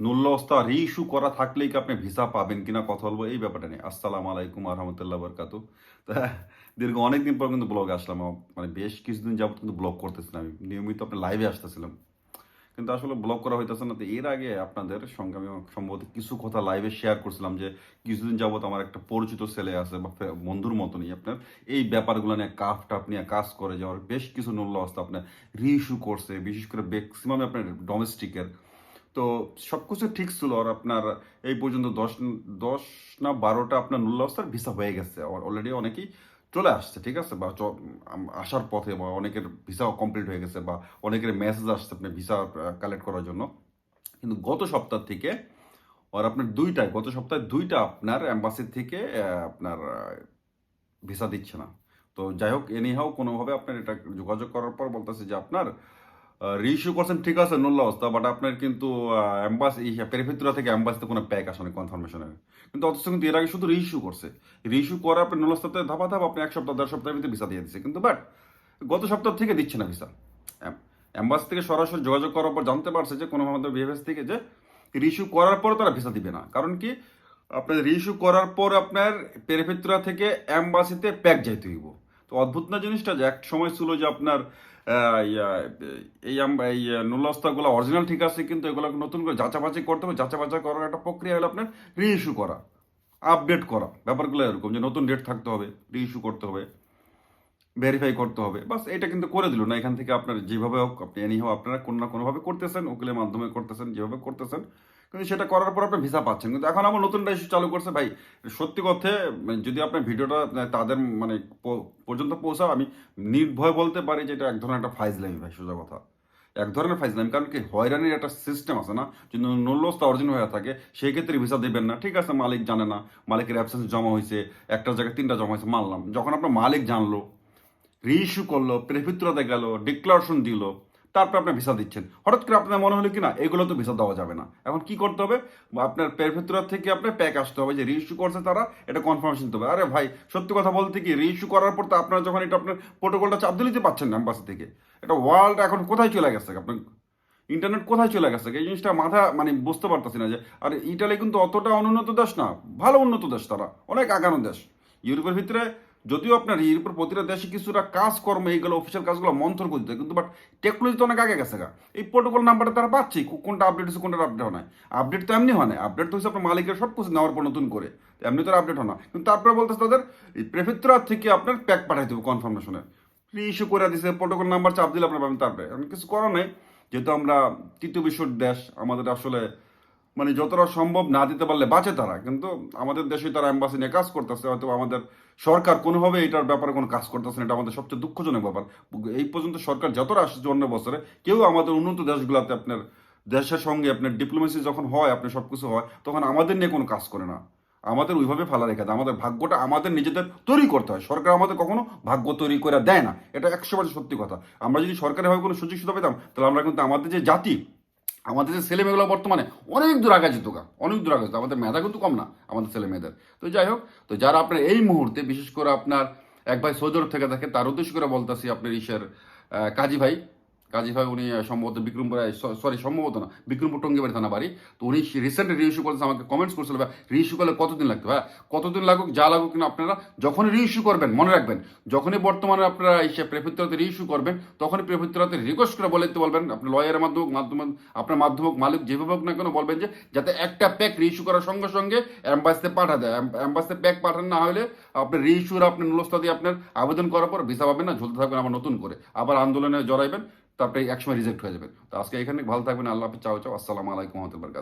নুল্লস্তা রি ইস্যু করা থাকলেই কি আপনি ভিসা পাবেন কিনা কথা বলব? এই ব্যাপারটা নিয়ে। আসসালামু আলাইকুম আহমতুল্লাহ বরকাতু দীর্ঘ অনেকদিন পর কিন্তু ব্লগে আসলাম। মানে বেশ কিছুদিন যাবত কিন্তু ব্লগ করতেছিলাম। আমি নিয়মিত আপনার লাইভে আসতেছিলাম। কিন্তু আসলে ব্লগ করা হইতেছে না। তো এর আগে আপনাদের সঙ্গে আমি সম্ভবত কিছু কথা লাইভে শেয়ার করছিলাম যে, কিছুদিন যাবত আমার একটা পরিচিত ছেলে আছে বা বন্ধুর মতনই আপনার। এই ব্যাপারগুলো নিয়ে, কাফ টাফ নিয়ে কাজ করে যাওয়ার বেশ কিছু নূল্য অবস্থা আপনার রিইস্যু করছে। বিশেষ করে ম্যাক্সিমাম আপনার ডোমেস্টিকের তো সব কিছু ঠিক ছিল আর আপনার এই পর্যন্ত দশ দশ না বারোটা আপনার নূল্য অবস্থার ভিসা হয়ে গেছে। অলরেডি অনেকেই চলে আসছে, ঠিক আছে? বা আসার পথে বা অনেকের ভিসা কমপ্লিট হয়ে গেছে বা অনেকের মেসেজ আসছে আপনি ভিসা কালেক্ট করার জন্য। কিন্তু গত সপ্তাহ থেকে, আর আপনার দুইটায় গত সপ্তাহে দুইটা আপনার অ্যাম্বাসি থেকে আপনার ভিসা দিচ্ছে না। তো যাই হোক এনিহাও কোনোভাবে আপনার এটা যোগাযোগ করার পর বলতেছে যে আপনার রিইস্যু করছেন, ঠিক আছে নুল্লা অবস্থা বাট আপনার কিন্তু অ্যাম্বাসি পেরিফেত্রা থেকে অ্যাম্বাসিতে কোনো প্যাক আসেনি কনফার্মেশনের কিন্তু অথচ কিন্তু এর আগে শুধু রিইস্যু করছে। রিইস্যু করার আপনার নুল্লাস্তাতে ধাপা ধাপ আপনি এক সপ্তাহ, দেড় সপ্তাহের ভিতরে ভিসা দিয়ে দিচ্ছে। কিন্তু বাট গত সপ্তাহ থেকে দিচ্ছে না ভিসা অ্যাম্বাসি থেকে সরাসরি যোগাযোগ করার পর জানতে পারছে যে কোনো আমাদের বিহেভিয়ার থেকে যে রিইস্যু করার পরে তারা ভিসা দিবে না। কারণ কি? আপনার রিইস্যু করার পর আপনার পেরিফেত্রা থেকে অ্যাম্বাসিতে প্যাক যাইতে হইব। তো অদ্ভুত না জিনিসটা যে এক সময় ছিল যে আপনার এই এই নুলস্তাগুলো অরিজিনাল ঠিক আছে, কিন্তু এগুলো নতুন করে যাচাবাচি করতে হবে যাচাবাচা করার একটা প্রক্রিয়া হলো আপনার রিইস্যু করা আপডেট করা। ব্যাপারগুলো এরকম যে নতুন ডেট থাকতে হবে রিইস্যু করতে হবে। ভেরিফাই করতে হবে। বাস এটা কিন্তু করে দিল না। এখান থেকে আপনার যেভাবে হোক, আপনি এনি হোক, আপনারা কোনো না কোনোভাবে করতেছেন, উকিলের মাধ্যমে করতেছেন, যেভাবে করতেছেন। কিন্তু সেটা করার পর আপনি ভিসা পাচ্ছেন। কিন্তু এখন আমার নতুন ইস্যু চালু করছে, ভাই, সত্যি কথা মানে যদি আপনার ভিডিওটা তাদের মানে পর্যন্ত পৌঁছাও, আমি নির্ভয় বলতে পারি যে এটা এক ধরনের একটা ফাইজলামি, ভাই, সোজা কথা। এক ধরনের ফাইজলামি, কারণ কি হয়রানির একটা সিস্টেম আছে না যদি নল্লস্তা অরিজিন হয়ে থাকে, সেই ক্ষেত্রে ভিসা দেবেন না। ঠিক আছে, মালিক জানে না, মালিকের অ্যাবসেন্স জমা হয়েছে, একটা জায়গায় তিনটা জমা হয়েছে, মানলাম। যখন আপনার মালিক জানলো রিইস্যু করল প্রেফিত্রতে গেল ডিক্লারেশন দিল, তারপর আপনি ভিসা দিচ্ছেন। হঠাৎ করে আপনার মনে হলো কি না, এগুলো তো ভিসা দেওয়া যাবে না। এখন কি করতে হবে? আপনার প্রেফিত্রা থেকে আপনার প্যাক আসতে হবে, যে রিইস্যু করছে তারা, এটা কনফার্মেশন দিতে হবে। আরে ভাই, সত্যি কথা বলতে কি রিইস্যু করার পর তো আপনারা যখন এটা আপনার প্রোটোকলটা চাপ দিতে পাচ্ছেন না অ্যাম্বাসি থেকে। এটা ওয়ার্ল্ড এখন কোথায় চলে গেছে আপনার? ইন্টারনেট কোথায় চলে গেছে? এই জিনিসটা মাথা মানে বুঝতে পারতেছি না যে, আর ইটালি কিন্তু অতটা অনুন্নত দেশ না, ভালো উন্নত দেশ তারা, অনেক আগানো দেশ। ইউরোপের ভিতরে যদিও আপনার এর উপর প্রতিটা দেশে কিছুটা কাজকর্ম এইগুলো অফিসিয়াল কাজগুলো মন্থর করতে হয়, কিন্তু বাট টেকনোলজি তো অনেক আগে গেছে গা। এই প্রোটোকল নাম্বারটা তারা পাচ্ছে কোনটা আপডেট হচ্ছে কোনটা আপডেট হয় আপডেট তো এমনি হয় না আপডেট তো হচ্ছে আপনার মালিকের সব কিছু নেওয়ার পর নতুন করে। এমনি তো আপডেট হয় না। কিন্তু তারপরে বলতেছে তাদের প্রেফেত্রা থেকে আপনার প্যাক পাঠাইতে হবে কনফার্মেশনের ইস্যু করে দিছে প্রোটোকল নাম্বার চাপ দিলে আপনার পাবেন তারপরে। কিছু করার নেই যেহেতু আমরা তৃতীয় বিশ্বর দেশ আমাদের আসলে মানে যতটা সম্ভব না দিতে পারলে বাঁচে তারা। কিন্তু আমাদের দেশে তারা অ্যাম্বাসি নিয়ে কাজ করতেছে, হয়তো আমাদের সরকার কোনোভাবে এটার ব্যাপারে কোনো কাজ করতেছে না, এটা আমাদের সবচেয়ে দুঃখজনক ব্যাপার। এই পর্যন্ত সরকার যতটা আসছে অন্য বছরে, কেউ আমাদের উন্নত দেশগুলোতে আপনার দেশের সঙ্গে আপনার ডিপ্লোমেসি যখন হয়, আপনার সব কিছু হয়, তখন আমাদের নিয়ে কোনো কাজ করে না। আমাদের ওইভাবে ফালা রেখে দেয়, আমাদের ভাগ্যটা আমাদের নিজেদের তৈরি করতে হয়। সরকার আমাদের কখনো ভাগ্য তৈরি করে দেয় না। এটা একশো সত্যি কথা। আমরা যদি সরকারি ভাবে কোনো সুযোগ সুবিধা পেতাম, তাহলে আমরা কিন্তু আমাদের যে জাতি আমাদের যে ছেলে মেয়েগুলো বর্তমানে অনেক দূর আগাছে তোকা অনেক দূর আগাছে আমাদের মেধা কিন্তু কম না, আমাদের ছেলে মেয়েদের। তো যাই হোক, তো যারা আপনার এই মুহূর্তে, বিশেষ করে আপনার এক ভাই সৌদি থেকে থাকে, তার উদ্দেশ্য করে বলতেছি আপনার ইসের কাজী ভাই কাজী ভাই উনি সম্ভবত বিক্রমপুর সরি সম্ভবত না বিক্রমপুর টঙ্গিবাড়ি থানা বাড়ি। তো উনি রিসেন্ট রিইস্যু করেছে আমাকে কমেন্টস করছিল, ভাই রিইস্যু করলে কতদিন লাগবে? হ্যাঁ কতদিন লাগুক, যা লাগুক কিন্তু আপনারা যখনই রিইস্যু করবেন, মনে রাখবেন, যখনই বর্তমানে আপনারা এসে প্রেফিত্রাতে রিইস্যু করবেন, তখনই প্রেফিত্রাতে রিকোয়েস্ট করে বলে দিতে বলবেন, আপনি লয়ারের মাধ্যমে মাধ্যমে, আপনার মাধ্যমে মালিক যেভাবে হোক না কেন বলবেন যে, যাতে একটা প্যাক রিইস্যু করার সঙ্গে সঙ্গে অ্যাম্বাসিতে পাঠা দেয়। অ্যাম্বাসিতে প্যাক পাঠান না হলে আপনি রিইস্যুর আপনি নুলস্তা দিয়ে আপনার আবেদন করার পর ভিসা পাবেন না, ঝুলতে থাকবেন আবার নতুন করে। আবার আন্দোলনে জড়াইবেন তারপরে একসময় রিজেক্ট হয়ে যাবেন। তো আজকে এখানে ভালো থাকবেন, আল্লাহ চাও চাও, আসসালামু আলাইকুম, রহমতুল্লাহ